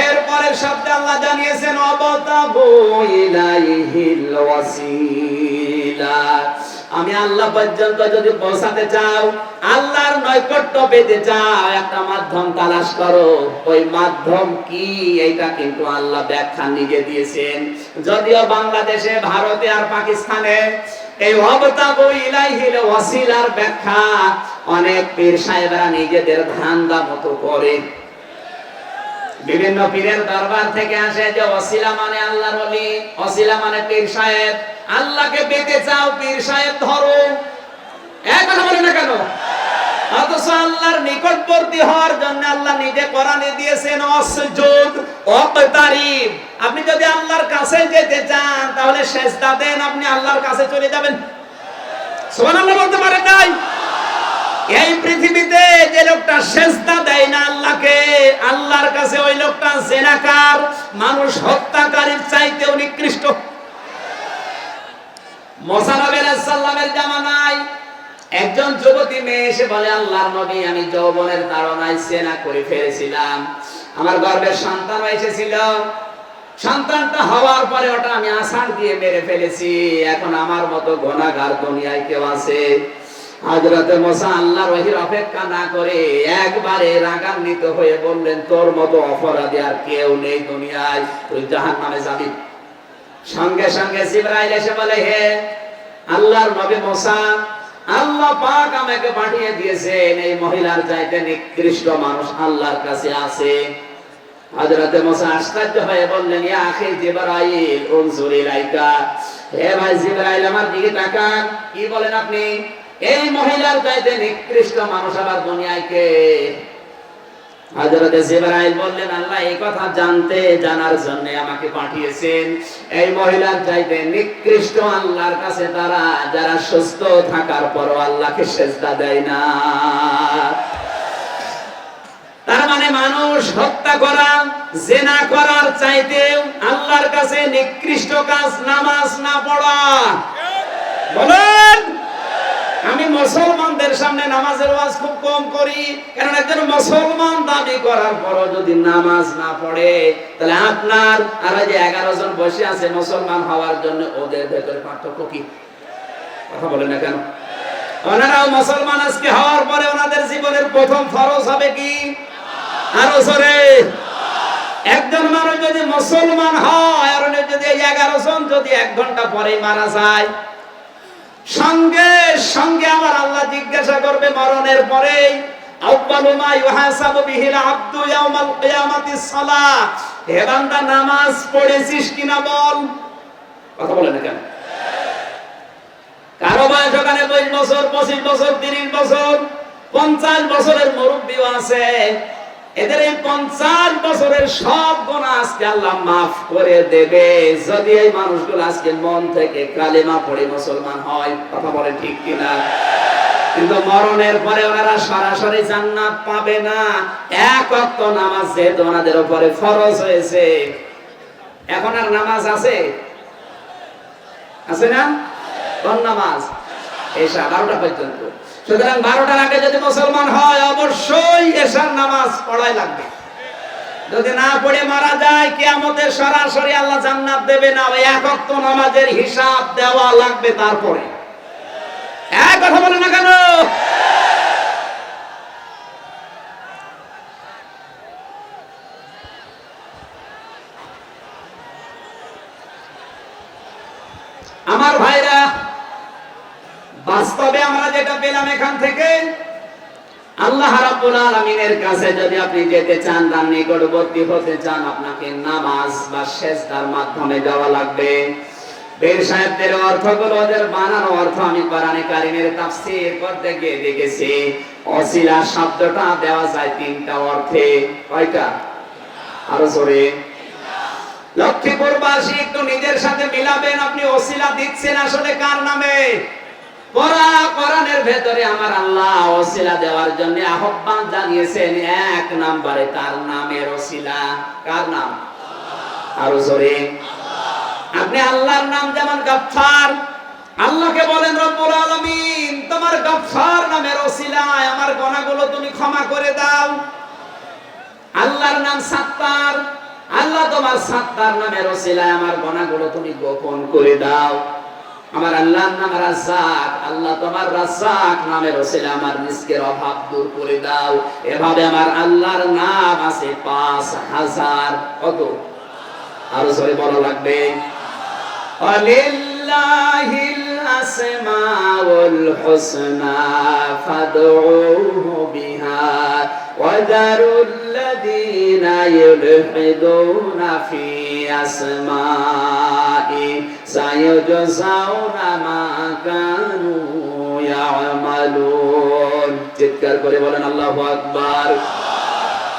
এরপরের শব্দে আল্লাহ জানিয়েছেন আমি আল্লাহ পর্যন্ত যদি পৌঁছাতে চাও, আল্লাহর নৈকট্য পেতে চাও, একটা মাধ্যম তালাশ করো। ওই মাধ্যম কি? এইটা কিন্তু আল্লাহ ব্যাখ্যা নিজে দিয়েছেন। যদিও বাংলাদেশে, ভারতে আর পাকিস্তানে এই অবতাবু ইলাইহিল ওয়াসিলার ব্যাখ্যা অনেক পীর সাহেবরা নিজেদের ধান্দা মতো করে। বিভিন্ন পীরের দরবার থেকে আসে যে অসিলা মানে আল্লাহর ওলি, অসিলা মানে পীর সাহেব। আল্লাহকে পেতে চাও পীর সাহেব ধরো। এক কথা বলে না কেন? অথচ আল্লাহর নিকটবর্তী হওয়ার জন্য আল্লাহ নিজে কোরআনে দিয়েছেন, অসজুদ, অকতারিব। আপনি যদি আল্লাহর কাছে যেতে চান, তাহলে সেজদা দেন, আপনি আল্লাহর কাছে চলে যাবেন। সুবহানাল্লাহ বলতে পারেন নাই? এই পৃথিবীতে যে লোকটা সেজদা দেয় না আল্লাহকে, আল্লাহর কাছে ওই লোকটা জেনাকার, মানুষ হত্যাকারীর চাইতেও নিকৃষ্ট। একজন যুবতী মেয়ে এসে বলে, আল্লাহর নবী, আমি যৌবনের তাড়নায় সেনা করে ফেলেছিলাম। আমার গর্ভের সন্তান এসেছিল। সন্তানটা হওয়ার পরে ওটা আমি আষাঢ় দিয়ে মেরে ফেলেছি। এখন আমার মতো গোনাগার দুনিয়ায় কেউ আছে? হযরতে মুসা আল্লাহর ওহির অপেক্ষা না করে একবারে রাগান্বিত হয়ে বললেন, তোর মতো অপরাধী আর কেউ নেই দুনিয়ায়, তুই জাহান্নামে যাবি। সঙ্গে সঙ্গে জিবরাইল এসে বলে, হে আল্লাহর নবী মুসা, আল্লাহ পাক আমাকে পাঠিয়ে দিয়েছেন, এই মহিলার চাইতে নিকৃষ্ট মানুষ আল্লাহর কাছে আছে। হযরতে মুসা আশ্চর্য হয়ে বললেন, ইয়া আখি জিবরাইল, উনজুর ইলাইকা। হে ভাই জিবরাইল, আমার দিকে তাকান, কি বলেন আপনি? এই মহিলার চাইতে নিকৃষ্ট মানুষ আবার দুনিয়ায় কে? জিবরাইল বললেন, আল্লাহ, এই কথা জানতে, জানার জন্য আমাকে পাঠিয়েছেন। এই মহিলার চাইতে নিকৃষ্ট আল্লাহর কাছে তারা, যারা সুস্থ থাকার পরও আল্লাহকে সেজদা দেয় না। তার মানে মানুষ হত্যা করা, জেনা করার চাইতেও আল্লাহর কাছে নিকৃষ্ট কাজ, নামাজ না পড়া। বলেন! আমি মুসলমানদের সামনে নামাজের ওয়াজ খুব কম করি। কারণ একজন মুসলমান দাবি করার পরও যদি নামাজ না পড়ে, তাহলে আপনার আর যে এগারো জন বসে আছে মুসলমান হওয়ার জন্য ওদের ভেতরে পার্থক্য কি? কথা বলে না কেন? ওনারাও মুসলমান আজকে হওয়ার পরে ওনাদের জীবনের প্রথম ফরজ হবে কি? আরও জোরে। একজন মানুষ যদি মুসলমান হয়, আর যদি এগারো জন যদি এক ঘণ্টা পরে মারা যায়, সঙ্গে সঙ্গে আমার আল্লাহ জিজ্ঞাসা করবে, মরণের বান্দা, নামাজ পড়েছিস কিনা বল? কথা বলেন না কেন? কারও বয়স ওখানে বছর, পঁচিশ বছর, তিরিশ বছর, পঞ্চাশ বছরের মুরব্বীও আছে। এদের এই পঞ্চাশ বছরের সব গুণা আজকে আল্লাহ মাফ করে দেবে। যদি এই মানুষগুলো আজকে মন থেকে কালেমা পড়ে মুসলমান হয়, কথা বলে ঠিক কিনা? কিন্তু মরণের পরে ওনারা সরাসরি জান্নাত পাবে না। এক অক্ত নামাজ যেহেতু ওনাদের উপরে ফরজ হয়েছে। এখন আর নামাজ আছে? আছে না? কোন নামাজ? বারোটা পর্যন্ত। সুতরাং বারোটার আগে যদি মুসলমান হয়, অবশ্যই নামাজ পড়াই লাগবে। যদি না পড়ে মারা যায় সরাসরি আল্লাহ জান্নাত দেবে না, ওই এক নামাজের হিসাব দেওয়া লাগবে তারপরে। এক কথা বলে না কেন? আমার ভাইরা বাস্তবে আমরা যেটা পেলাম এখান থেকে, আল্লাহ রাব্বুল আলামিনের কাছে যদি আপনি যেতে চান, তার নিকটবর্তী হতে চান, আপনাকে নামাজ বা সেজদার মাধ্যমে যাওয়া লাগবে। বের সাহেবদের অর্থগুলো ওদের বানানো অর্থ আমি কোরআনে কারিমের তাফসীর করতে গিয়ে দেখেছি, অসিলা শব্দটা দেওয়া যায় তিনটা অর্থে। কয়টা? আরও জোরে। লক্ষ্মীপুরবাসী একটু নিজের সাথে মিলাবেন, আপনি অসিলা দিচ্ছেন আসলে কার নামে? কোরআনের ভেতরে আমার আল্লাহ ওসিলা দেওয়ার জন্য আহ্বান জানিয়েছেন, এক নাম্বারে তার নামের ওসিলা। কার নাম? আরও জোরে। আপনি আল্লাহর নাম যেমন গাফফার, আল্লাহকে বলেন রব্বুল আলামিন, তোমার গাফফার নামের ওসিলায় আমার গুনাহগুলো তুমি ক্ষমা করে দাও। আল্লাহর নাম সাত্তার, আল্লাহ তোমার সাত্তার নামের ওসিলায় আমার গনাগুলো তুমি গোপন করে দাও। আমার আল্লাহর নাম রাজ্জাক আল্লাহ তোমার রাজ্জাক নামের ওসিলা আমার রিজকের অভাব দূর করে দাও এভাবে আমার আল্লাহর নাম আছে পাঁচ হাজার কত আরো সরে বলা লাগবে ولله الأسماء الحسنى فادعوه بها وذروا الذين يلحدون في أسمائه ইউজাউনা মা কানু ইয়ামালুন চিৎকার করে বলেন আল্লাহু আকবার আল্লাহু আকবার।